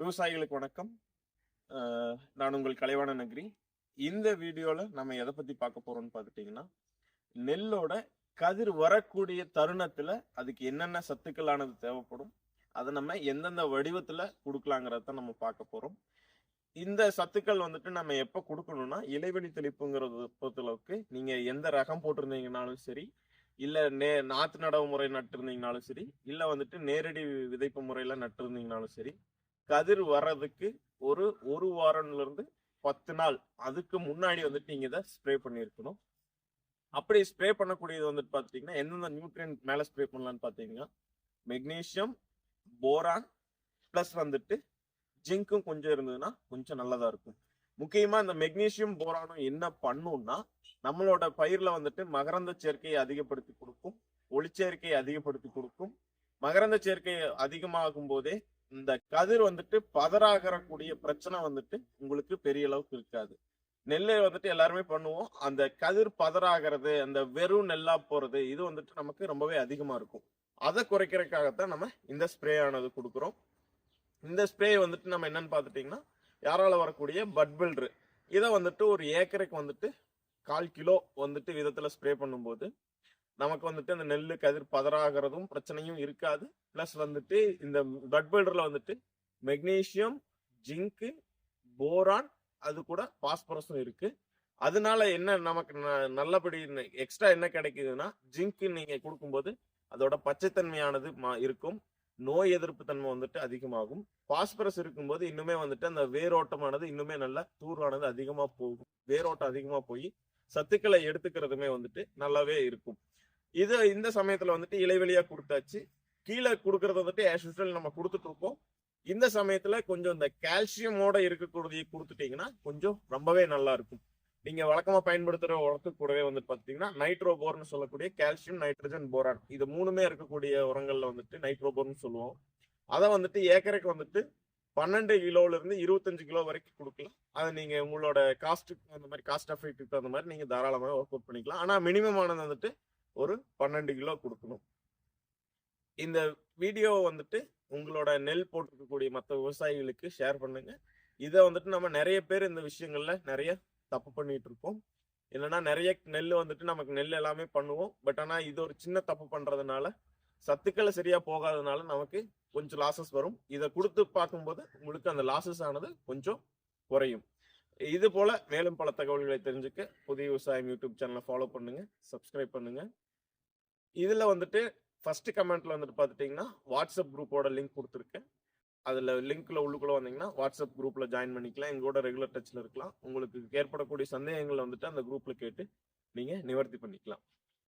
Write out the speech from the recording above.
விவசாயிகளுக்கு வணக்கம். நான் உங்கள் கலைவாண நகரி. இந்த வீடியோவில் நம்ம எதை பற்றி பார்க்க போகிறோம்னு பார்த்துட்டிங்கன்னா நெல்லோட கதிர் வரக்கூடிய தருணத்தில் அதுக்கு என்னென்ன சத்துக்களானது தேவைப்படும் அதை நம்ம எந்தெந்த வடிவத்தில் கொடுக்கலாங்கிறத நம்ம பார்க்க போகிறோம் இந்த சத்துக்கள் வந்துட்டு நம்ம எப்போ கொடுக்கணும்னா இலைவெளி தெளிப்புங்கிறது பொறுத்தளவுக்கு நீங்கள் எந்த ரகம் போட்டிருந்தீங்கனாலும் சரி இல்லை நே நாற்று நடவு முறை நட்டுருந்தீங்கனாலும் சரி இல்லை வந்துட்டு நேரடி விதைப்பு முறையில் நட்டுருந்தீங்கனாலும் சரி கதிர் வர்றதுக்கு ஒரு ஒரு வாரம்ல இருந்து பத்து நாள். அதுக்கு முன்னாடி வந்துட்டு நீங்க இதை ஸ்ப்ரே பண்ணியிருக்கணும். அப்படி ஸ்ப்ரே பண்ணக்கூடியது வந்துட்டு பாத்தீங்கன்னா எந்தெந்த நியூட்ரியன்ட் மேல ஸ்ப்ரே பண்ணலாம்னு பாத்தீங்கன்னா மெக்னீஷியம் போரான் ப்ளஸ் வந்துட்டு ஜிங்க்கும் கொஞ்சம் இருந்ததுன்னா கொஞ்சம் நல்லதா இருக்கும். முக்கியமா இந்த மெக்னீஷியம் போரானும் என்ன பண்ணும்னா நம்மளோட பயிர்ல வந்துட்டு மகரந்த சேர்க்கையை அதிகப்படுத்தி கொடுக்கும் ஒளிச்சேர்க்கையை அதிகப்படுத்தி கொடுக்கும். மகரந்த சேர்க்கை அதிகமாகும் போதே இந்த கதிர் வந்துட்டு பதறாகறக்கூடிய பிரச்சனை வந்துட்டு உங்களுக்கு பெரிய அளவுக்கு இருக்காது. நெல்லை வந்துட்டு எல்லாருமே பண்ணுவோம். அந்த கதிர் பதறாகிறது அந்த வெறும் நெல்லா போறது இது வந்துட்டு நமக்கு ரொம்பவே அதிகமா இருக்கும். அதை குறைக்கிறதுக்காகத்தான் நம்ம இந்த ஸ்ப்ரே ஆனது கொடுக்குறோம். இந்த ஸ்ப்ரே வந்துட்டு நம்ம என்னன்னு பார்த்துட்டிங்கன்னா யாரால வரக்கூடிய பட் பில்டர் இதை வந்துட்டு ஒரு ஏக்கருக்கு வந்துட்டு கால் கிலோ வந்துட்டு விதத்துல ஸ்ப்ரே பண்ணும்போது நமக்கு வந்துட்டு அந்த நெல் கதிர் பதறாகிறதும் பிரச்சனையும் இருக்காது. ப்ளஸ் வந்துட்டு இந்த பட் பில்டரில் வந்துட்டு மெக்னீசியம் ஜிங்க்கு போரான் அது கூட பாஸ்பரஸும் இருக்கு. அதனால என்ன நமக்கு ந- நல்லபடி எக்ஸ்ட்ரா என்ன கிடைக்குதுன்னா ஜிங்க்கு நீங்க கொடுக்கும்போது அதோட பச்சைத்தன்மையானது மா- இருக்கும். நோய் எதிர்ப்பு தன்மை வந்துட்டு அதிகமாகும். பாஸ்பரஸ் இருக்கும்போது இன்னுமே வந்துட்டு அந்த வேரோட்டமானது இன்னுமே நல்ல தூர்வானது அதிகமா போகும். வேரோட்டம் அதிகமா போய் சத்துக்களை எடுத்துக்கிறதுமே வந்துட்டு நல்லாவே இருக்கும். இது இந்த சமயத்துல வந்துட்டு இலைவெளியா கொடுத்தாச்சு. கீழே கொடுக்கறது வந்துட்டு ஆஸ் யூஸ்வல் நம்ம கொடுத்துட்டு இருக்கோம் இந்த சமயத்துல கொஞ்சம் இந்த கால்சியமோட இருக்கக்கூடிய கொடுத்துட்டீங்கன்னா கொஞ்சம் ரொம்பவே நல்லா இருக்கும். நீங்க வழக்கமா பயன்படுத்துற உரத்து கூடவே வந்துட்டு பாத்தீங்கன்னா நைட்ரோபோர்னு சொல்லக்கூடிய கால்சியம் நைட்ரஜன் போரான் இது மூணுமே இருக்கக்கூடிய உரங்கள்ல வந்துட்டு நைட்ரோபோர்னு சொல்லுவோம். அதை வந்துட்டு ஏக்கருக்கு வந்துட்டு பன்னெண்டு கிலோல இருந்து இருபத்தஞ்சு கிலோ வரைக்கும் கொடுக்கலாம். அது நீங்க உங்களோட காஸ்ட்டுக்கு அந்த மாதிரி காஸ்ட் எஃபெக்ட்டுக்கு தகுந்த மாதிரி நீங்க தாராளமாக ஒர்க் அவுட் பண்ணிக்கலாம். ஆனா மினிமம் ஆனது வந்துட்டு ஒரு பன்னெண்டு கிலோ கொடுக்கணும். இந்த வீடியோ வந்துட்டு உங்களோட நெல் போட்டிருக்கக்கூடிய மற்ற விவசாயிகளுக்கு ஷேர் பண்ணுங்க. இதை வந்துட்டு நம்ம நிறைய பேர் இந்த விஷயங்கள்ல நிறைய தப்பு பண்ணிட்டு இருப்போம். என்னன்னா நிறைய நெல் வந்துட்டு நமக்கு நெல் எல்லாமே பண்ணுவோம். பட் ஆனால் இது ஒரு சின்ன தப்பு பண்றதுனால சத்துக்களை சரியா போகாதனால நமக்கு கொஞ்சம் லாசஸ் வரும். இதை கொடுத்து பார்க்கும்போது உங்களுக்கு அந்த லாசஸ் ஆனது கொஞ்சம் குறையும். இது போல மேலும் பல தகவல்களை தெரிஞ்சுக்க புதிய விவசாயம் யூடியூப் சேனலை ஃபாலோ பண்ணுங்க சப்ஸ்கிரைப் பண்ணுங்க. இதுல வந்துட்டு ஃபர்ஸ்ட் கமெண்ட்ல வந்துட்டு பார்த்துட்டீங்கன்னா வாட்ஸ்அப் குரூப்போட லிங்க் கொடுத்துருக்கேன். அதுல லிங்க்ல உள்ளுக்குள்ள வந்தீங்கன்னா வாட்ஸ்அப் குரூப்ல ஜாயின் பண்ணிக்கலாம். எங்களோட ரெகுலர் டச்ல இருக்கலாம். உங்களுக்கு ஏற்படக்கூடிய சந்தேகங்களை வந்துட்டு அந்த குரூப்ல கேட்டு நீங்க நிவர்த்தி பண்ணிக்கலாம்.